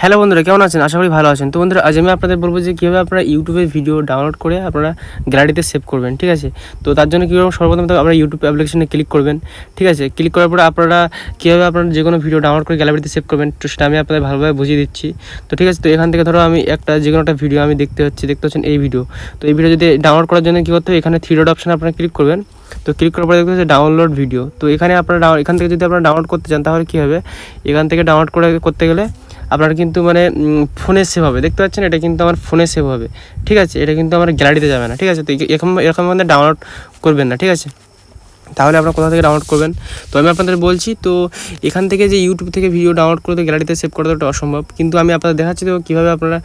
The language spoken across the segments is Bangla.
হ্যালো বন্ধুরা, কেমন আছেন? আশা করি ভালো আছেন। তো বন্ধুরা, আজ আমি আপনাদের বলব যে কীভাবে আপনারা ইউটিউবে ভিডিও ডাউনলোড করে আপনারা গ্যালারিতে সেভ করবেন, ঠিক আছে? তো তার জন্য কীভাবে সর্বপ্রথম আপনারা ইউটিউব অ্যাপ্লিকেশনে ক্লিক করবেন, ঠিক আছে? ক্লিক করার পরে আপনারা কীভাবে আপনারা যে কোনো ভিডিও ডাউনলোড করে গ্যালারিতে সেভ করবেন, তো সেটা আমি আপনাদের ভালোভাবে বুঝিয়ে দিচ্ছি। তো ঠিক আছে, তো এখান থেকে ধরো আমি একটা যে কোনো একটা ভিডিও আমি দেখতে হচ্ছে দেখতে পাচ্ছেন এই ভিডিও তো এই ভিডিও যদি ডাউনলোড করার জন্য কী করতে হবে? এখানে থ্রি ডট অপশানে আপনারা ক্লিক করবেন। তো ক্লিক করার পরে দেখতে পাচ্ছেন ডাউনলোড ভিডিও তো এখানে আপনারা এখান থেকে যদি আপনারা ডাউনলোড করতে চান, তাহলে কী হবে? এখান থেকে ডাউনলোড করে করতে গেলে আপনার কিন্তু মানে ফোনে সেভ হবে। দেখতে পাচ্ছেন, এটা কিন্তু আমার ফোনে সেভ হবে। ঠিক আছে? এটা কিন্তু আমার গ্যালারিতে যাবে না। ঠিক আছে? তো এরকম এরকম আমাদের ডাউনলোড করবেন না। ঠিক আছে? তাহলে আপনারা কোথা থেকে ডাউনলোড করবেন? তো আমি আপনাদের বলছি, তো এখান থেকে যে ইউটিউব থেকে ভিডিও ডাউনলোড করে গ্যালারিতে সেভ করা তো অসম্ভব। কিন্তু আমি আপনাদের দেখাচ্ছি তো কীভাবে আপনারা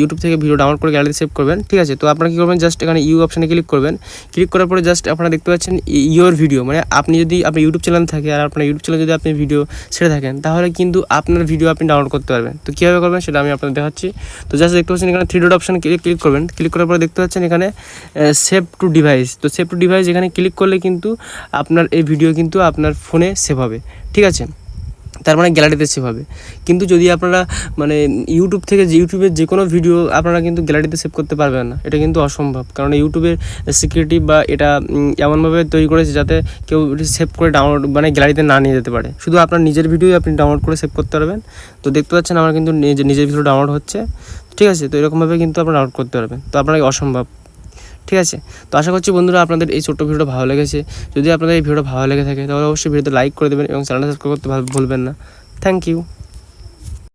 ইউটিউব থেকে ভিডিও ডাউনলোড করে গ্যালারিতে সেভ করবেন। ঠিক আছে? তো আপনারা কী করবেন? জাস্ট এখানে ইউ অপশানে ক্লিক করবেন। ক্লিক করার পরে জাস্ট আপনারা দেখতে পাচ্ছেন ইয়োর ভিডিও মানে আপনি যদি আপনার ইউটিউব চ্যানেল থাকে আর আপনার ইউটিউব চ্যানেল যদি আপনি ভিডিও ছেড়ে থাকেন, তাহলে কিন্তু আপনার ভিডিও আপনি ডাউনলোড করতে পারবেন। তো কীভাবে করবেন সেটা আমি আপনাদের দেখাচ্ছি। তো জাস্ট দেখতে পাচ্ছেন এখানে থ্রি ডট অপশান ক্লিক করবেন। ক্লিক করার পরে দেখতে পাচ্ছেন এখানে সেভ টু ডিভাইস তো সেভ টু ডিভাইস এখানে ক্লিক করলে কিন্তু আপনার এই ভিডিও কিন্তু আপনার ফোনে সেভ হবে, ঠিক আছে? তার মানে গ্যালারিতে সেভ হবে। কিন্তু যদি আপনারা মানে ইউটিউব থেকে যে ইউটিউবের যে কোনো ভিডিও আপনারা কিন্তু গ্যালারিতে সেভ করতে পারবেন না। এটা কিন্তু অসম্ভব। কারণ ইউটিউবের সিকিউরিটি বা এটা এমনভাবে তৈরি করেছে যাতে কেউ সেভ করে ডাউনলোড মানে গ্যালারিতে না নিয়ে যেতে পারে। শুধু আপনার নিজের ভিডিও আপনি ডাউনলোড করে সেভ করতে পারবেন। তো দেখতে পাচ্ছেন আমার কিন্তু নিজে- নিজের ভিডিও ডাউনলোড হচ্ছে। ঠিক আছে? তো এরকমভাবে কিন্তু আপনারা ডাউনলোড করতে পারবেন। তো আপনার অসম্ভব। ঠিক আছে? তো আশা করছি বন্ধুরা আপনাদের এই ছোট্ট ভিডিওটা ভালো লেগেছে। যদি আপনাদের এই ভিডিওটা ভালো লেগে থাকে, তাহলে অবশ্যই ভিডিওতে লাইক করে দেবেন এবং চ্যানেলটা সাবস্ক্রাইব করতে ভুলবেন না। Thank you